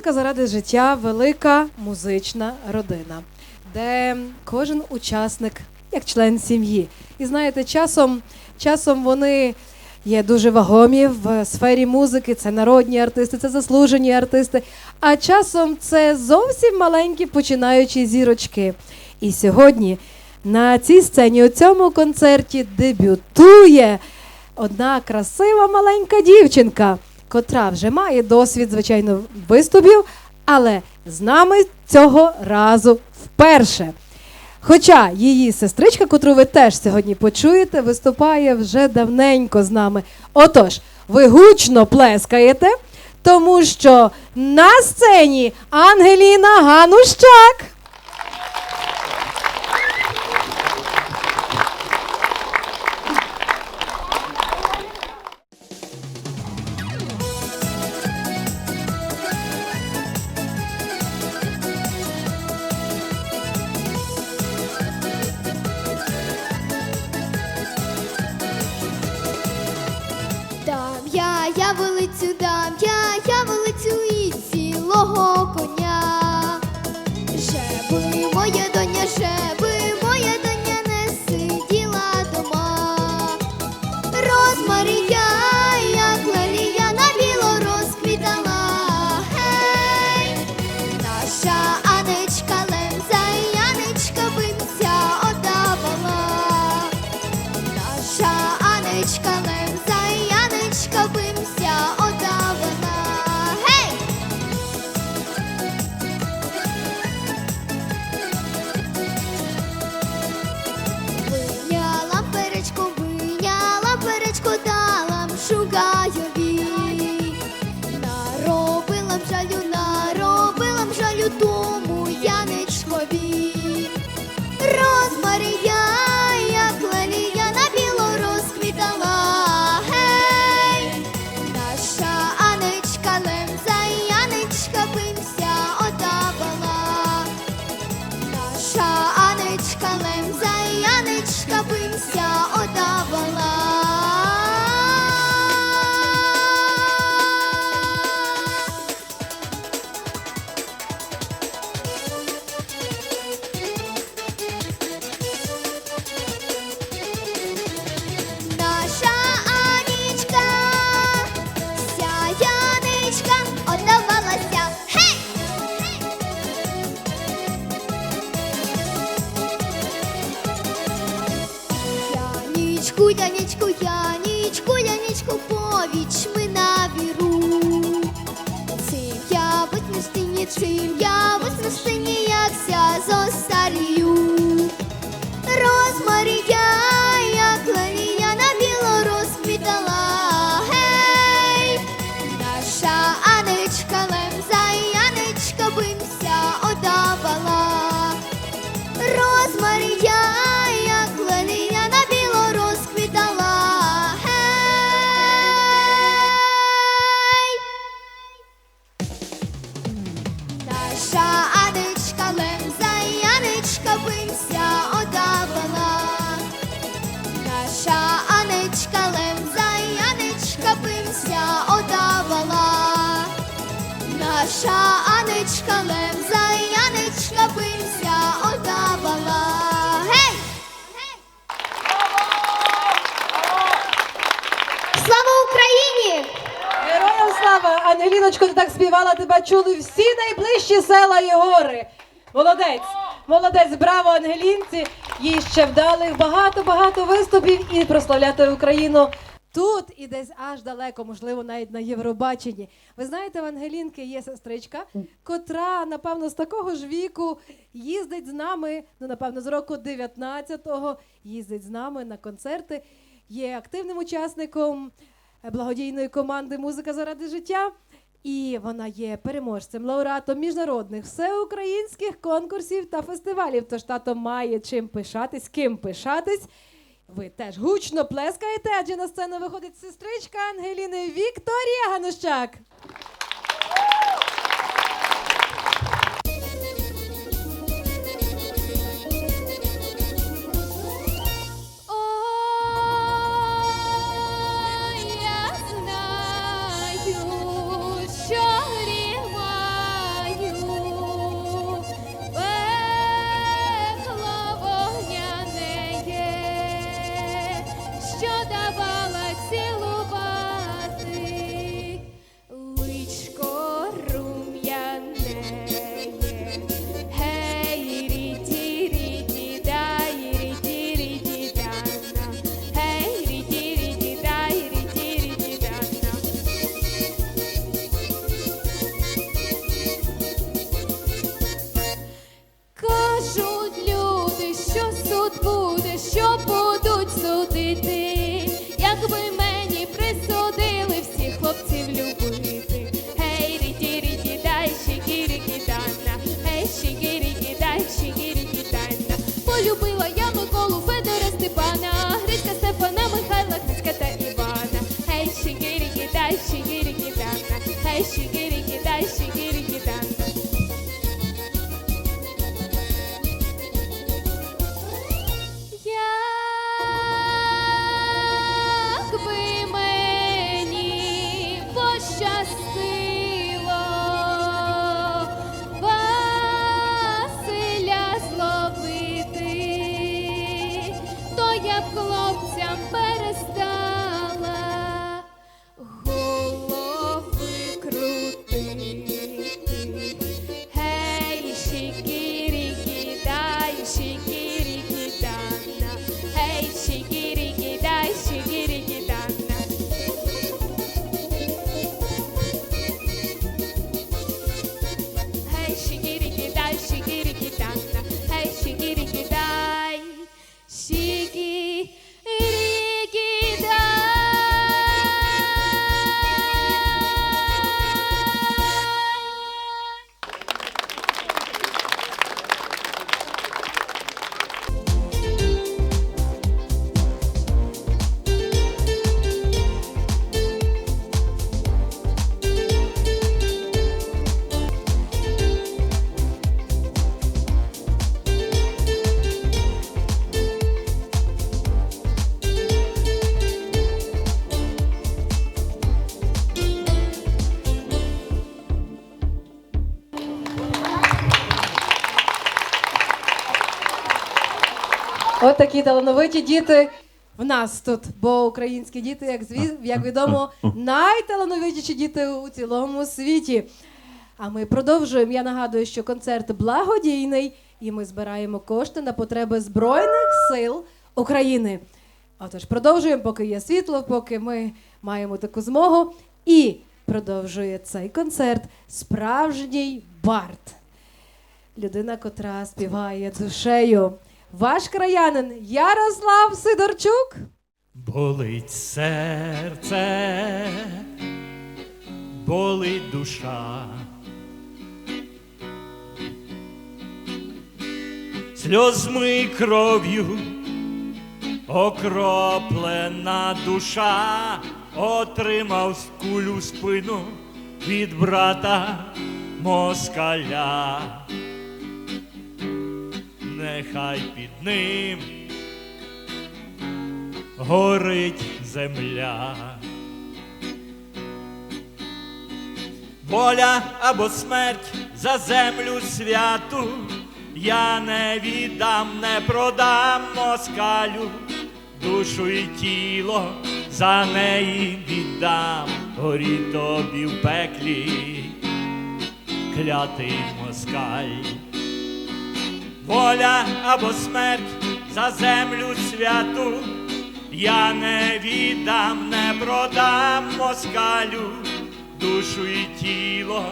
Музика заради життя велика музична родина, де кожен учасник як член сім'ї. І знаєте, часом, часом вони є дуже вагомі в сфері музики. Це народні артисти, це заслужені артисти. А часом це зовсім маленькі починаючі зірочки. І сьогодні на цій сцені у цьому концерті дебютує одна красива маленька дівчинка, котра вже має досвід, звичайно, виступів, але з нами цього разу вперше. Хоча її сестричка, котру ви теж сьогодні почуєте, виступає вже давненько з нами. Отож, ви гучно плескаєте, тому що на сцені Ангеліна Ганущак. Наша Анечка лемза, Янечка бимся одавала. Гей! Слава Україні! Героям слава! Ангеліночко, ти так співала, тебе чули всі найближчі села і гори. Молодець! Молодець, браво, Ангелінці! Їй ще вдалих багато-багато виступів і прославляти Україну. Тут і десь аж далеко, можливо, навіть на Євробаченні. Ви знаєте, в Ангелінки є сестричка, котра, напевно, з такого ж віку їздить з нами, ну, напевно, з року 19-го, їздить з нами на концерти, є активним учасником благодійної команди Музика заради життя. І вона є переможцем, лауреатом міжнародних всеукраїнських конкурсів та фестивалів. Тож тато має чим пишатись, ким пишатись. Ви теж гучно плескаєте, адже на сцену виходить сестричка Ангеліни Вікторія Ганущак. Такі талановиті діти в нас тут, бо українські діти, як зві... як відомо, найталановитіші діти у цілому світі. А ми продовжуємо. Я нагадую, що концерт благодійний, і ми збираємо кошти на потреби Збройних сил України. Отож, продовжуємо, поки є світло, поки ми маємо таку змогу. І продовжує цей концерт справжній бард людина, котра співає душею. Ваш краянин Ярослав Сидорчук. Болить серце, болить душа. Сльозми кров'ю окроплена душа, отримав кулю спину від брата москаля. Нехай під ним горить земля. Воля або смерть за землю святу, я не віддам, не продам москалю, душу і тіло за неї віддам, горі тобі в пеклі, клятий москаль. Воля або смерть за землю святу, я не віддам, не продам москалю, душу і тіло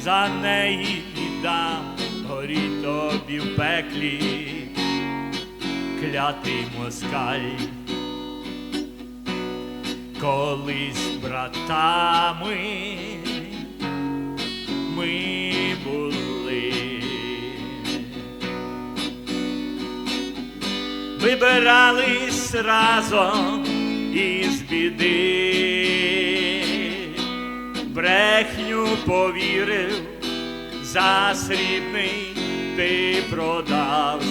за неї віддам, горі тобі в пеклі, клятий москаль. Колись братами ми були. Вибирались разом із біди, брехню повірив, за срібний ти продавсь,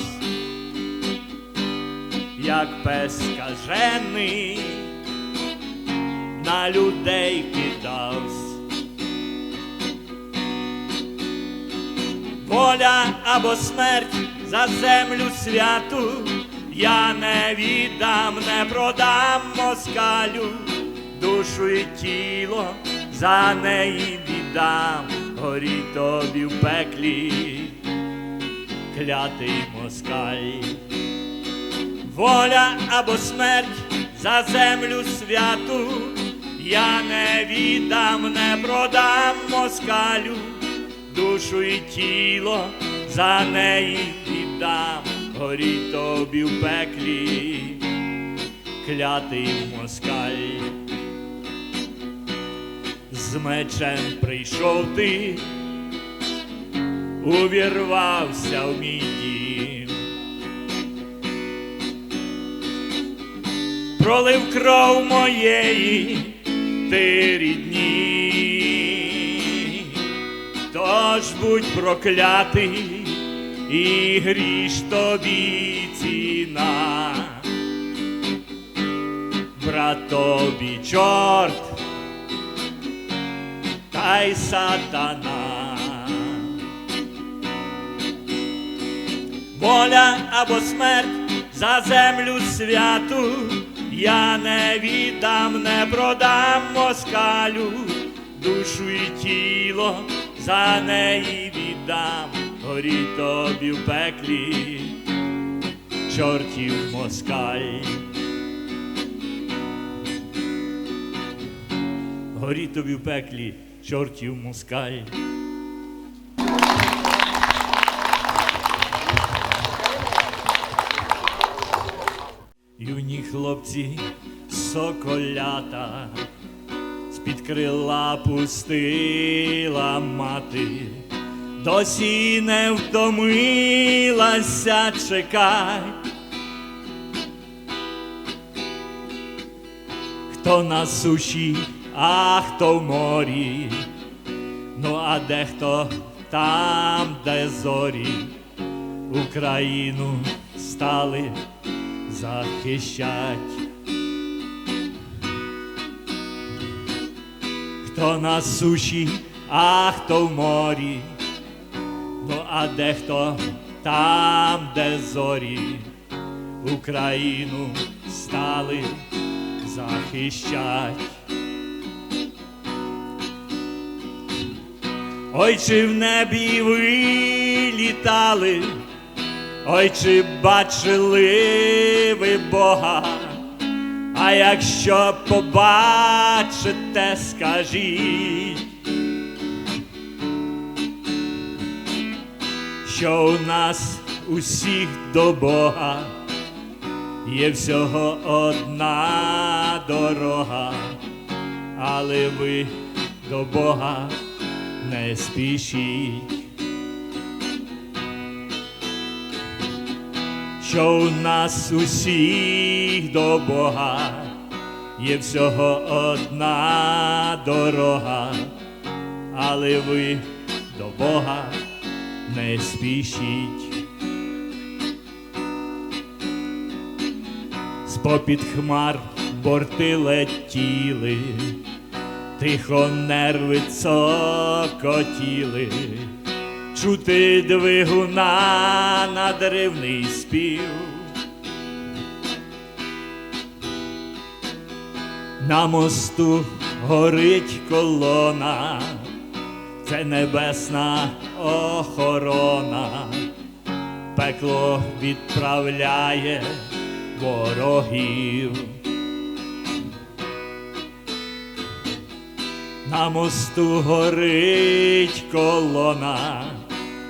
як пес скажений, на людей кидавсь. Воля або смерть за землю святу, я не віддам, не продам москалю, душу і тіло за неї віддам, горі тобі в пеклі, клятий москаль. Воля або смерть за землю святу, я не віддам, не продам москалю, душу і тіло за неї віддам, горі тобі в пеклі, клятий москаль. З мечем прийшов ти, увірвався в мій дім. Пролив кров моєї ти рідні, Тож будь проклятий і гріш тобі ціна. Брат тобі чорт, та й сатана. Воля або смерть за землю святу, я не віддам, не продам москалю, душу і тіло за неї віддам, горіть тобі в пеклі, чортів москаль. Горіть тобі в пеклі, чортів москаль. Юні хлопці, соколята, з-під крила пустила мати, досі не втомилася чекай. Хто на суші, а хто в морі, ну а дехто там, де зорі, Україну стали захищать. Хто на суші, а хто в морі, ну а дехто там, де зорі, Україну стали захищать. Ой, чи в небі ви літали, ой, чи бачили ви Бога, а якщо побачите, скажіть, що у нас усіх до Бога є всього одна дорога, але ви до Бога не спішіть. Що у нас усіх до Бога є всього одна дорога, але ви до Бога не спішіть. З-попід хмар борти летіли, тихо нерви цокотіли, чути двигуна надривний спів. На мосту горить колона, це небесна охорона, пекло відправляє ворогів. На мосту горить колона,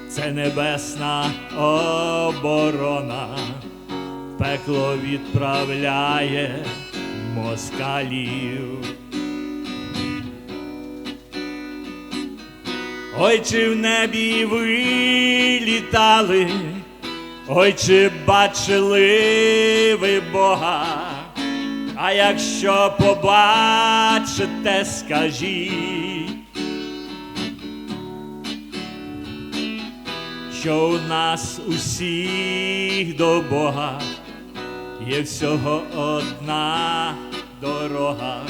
це небесна оборона, пекло відправляє москалів. Ой, чи в небі ви літали, ой, чи бачили ви Бога, а якщо побачите, скажіть, що у нас усіх до Бога є всього одна дорога,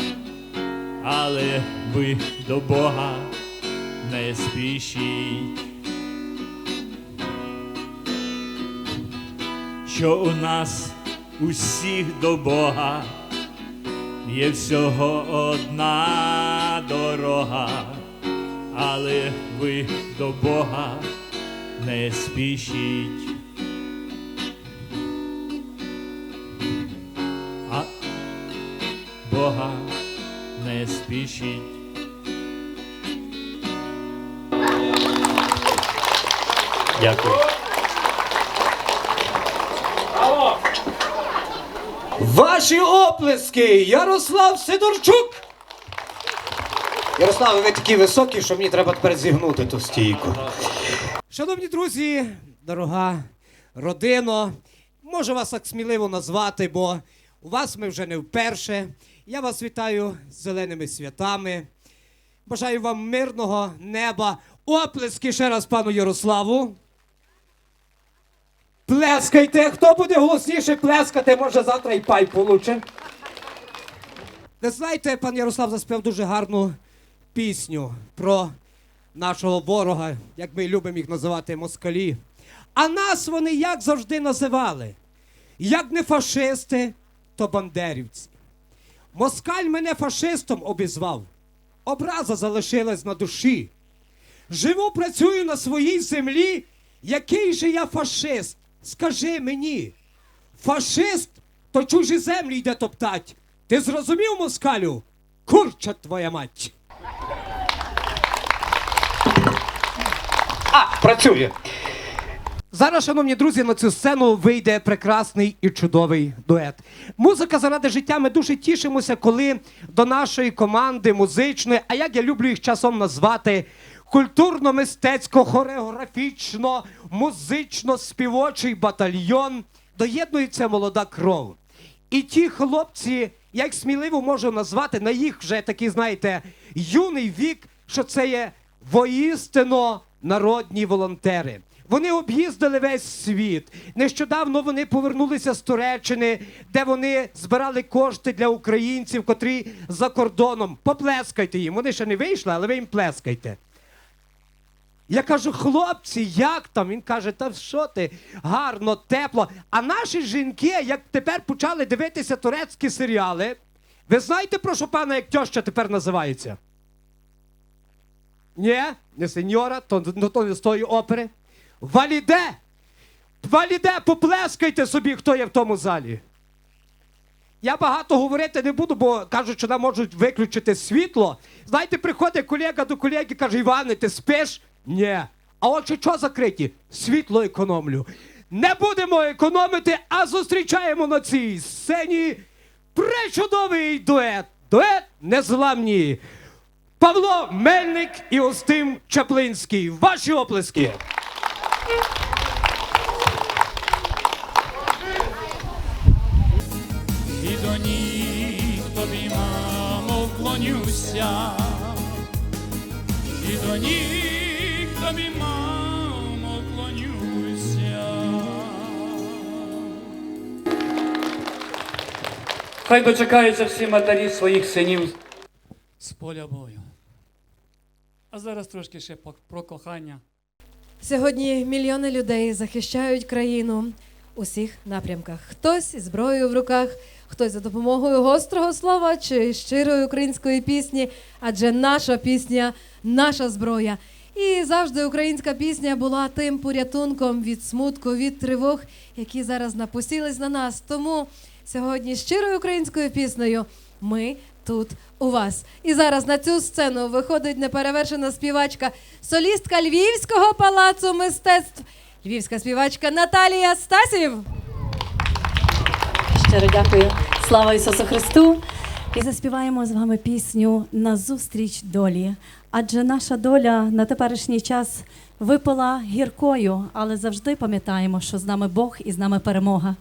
але ви до Бога не спішіть. Що у нас усіх до Бога є всього одна дорога, але ви до Бога не спішіть. А Бога не спішіть. Дякую. Ваші оплески! Ярослав Сидорчук! Ярослав, ви такі високі, що мені треба тепер зігнути ту стійку. Шановні друзі, дорога родино, можу вас так сміливо назвати, бо у вас ми вже не вперше. Я вас вітаю з зеленими святами. Бажаю вам мирного неба Оплески ще раз пану Ярославу. Плескайте. Хто буде голосніше плескати, може завтра і пай получе. Ви знаєте, пан Ярослав заспів дуже гарну пісню про нашого ворога, як ми любимо їх називати москалі. А нас вони як завжди називали? Як не фашисти, то бандерівці. Москаль мене фашистом обізвав. Образа залишилась на душі. Живу, працюю на своїй землі. Який же я фашист? Скажи мені. Фашист то чужі землі йде топтать. Ти зрозумів, москалю? Курча твоя мать. А, працює. Зараз, шановні друзі, на цю сцену вийде прекрасний і чудовий дует. Музика заради життя. Ми дуже тішимося, коли до нашої команди музичної, а як я люблю їх часом назвати, культурно-мистецько, хореографічно, музично-співочий батальйон доєднується молода кров. І ті хлопці, я їх сміливо можу назвати на їх вже такий, знаєте, юний вік, що це є воістину народні волонтери. Вони об'їздили весь світ. Нещодавно вони повернулися з Туреччини, де вони збирали кошти для українців, котрі за кордоном. Поплескайте їм. Вони ще не вийшли, але ви їм плескайте. Я кажу, хлопці, як там? Він каже, та що ти? Гарно, тепло. А наші жінки, як тепер почали дивитися турецькі серіали, ви знаєте, про що пана як тьоща тепер називається? Ні, не сеньора, то, ну, то з тої опери. Валіде! Валіде, поплескайте собі, хто є в тому залі. Я багато говорити не буду, бо кажуть, що нам можуть виключити світло. Знаєте, приходить колега до колеги, каже, Іване, ти спиш? Ні. А очі що закриті? Світло економлю. Не будемо економити, а зустрічаємо на цій сцені пречудовий дует. Дует незламні. Павло Мельник і Остим Чаплинський. Ваші оплески. і до ніг тобі, мамо, вклонюся, і до ніг Хай дочекаються всі матері своїх синів. З поля бою. А зараз трошки ще про кохання. Сьогодні мільйони людей захищають країну у всіх напрямках. Хтось із зброєю в руках, хтось за допомогою гострого слова чи щирої української пісні, адже наша пісня наша зброя. І завжди українська пісня була тим порятунком від смутку, від тривог, які зараз напустились на нас. Тому сьогодні щирою українською піснею ми тут у вас. І зараз на цю сцену виходить неперевершена співачка, солістка Львівського палацу мистецтв, львівська співачка Наталія Стасів. Щиро дякую. Слава Ісусу Христу! І заспіваємо з вами пісню Назустріч долі. Адже наша доля на теперішній час випала гіркою, але завжди пам'ятаємо, що з нами Бог і з нами перемога.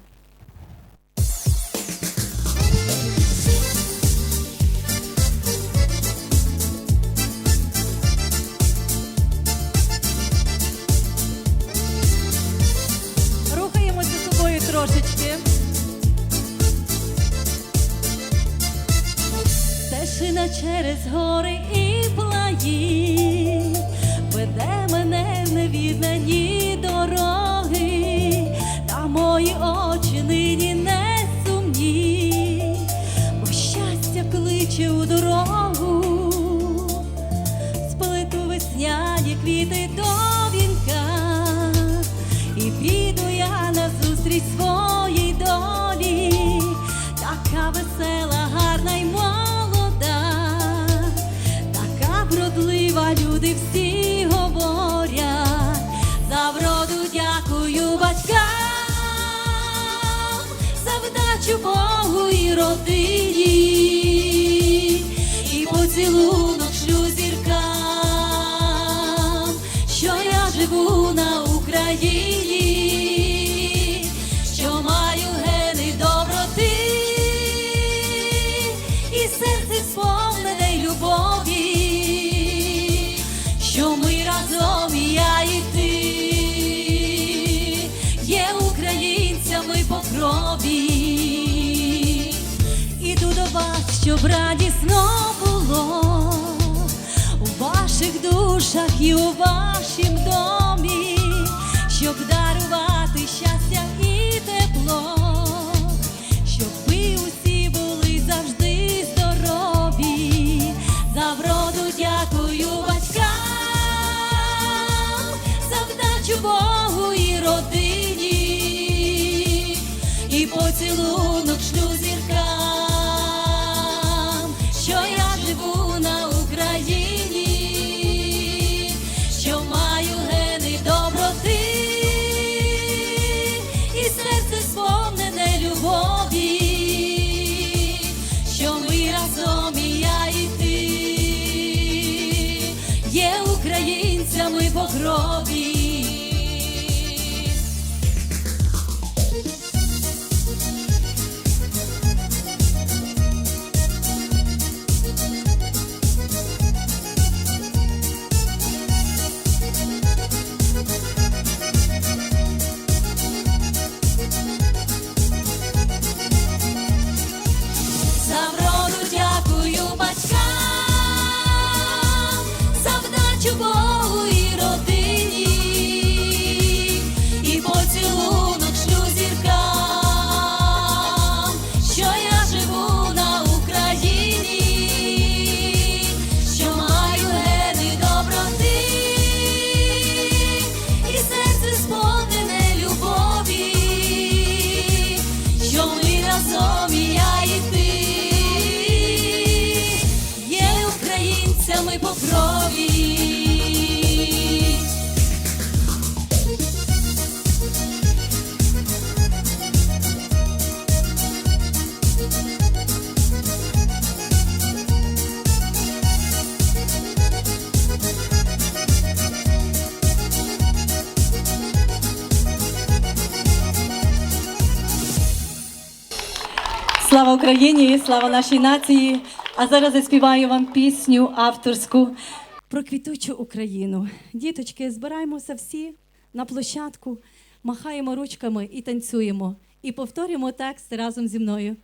щоб радісно було у ваших душах і у вашім домі, щоб дарувати щастя і тепло. Україні, слава нашій нації! А зараз я співаю вам пісню авторську про квітучу Україну. Діточки, збираємося всі на площадку, махаємо ручками і танцюємо. І повторюємо текст разом зі мною.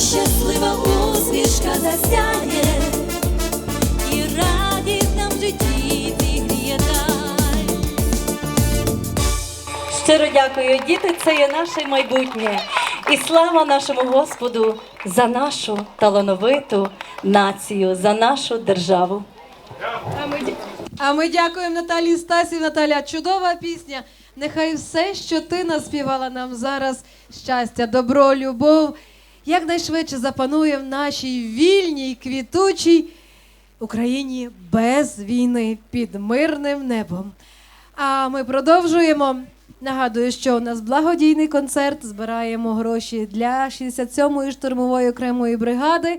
Щаслива усмішка засяє, і радість нам в житті зігріє даль. Щиро дякую, діти, це є наше майбутнє. І слава нашому Господу за нашу талановиту націю, за нашу державу. А ми, а ми дякуємо Наталії Стасів. Наталя, чудова пісня. Нехай все, що ти наспівала нам зараз, щастя, добро, любов, якнайшвидше запанує в нашій вільній, квітучій Україні без війни під мирним небом. А ми продовжуємо. Нагадую, що у нас благодійний концерт. Збираємо гроші для 67-ї штурмової окремої бригади.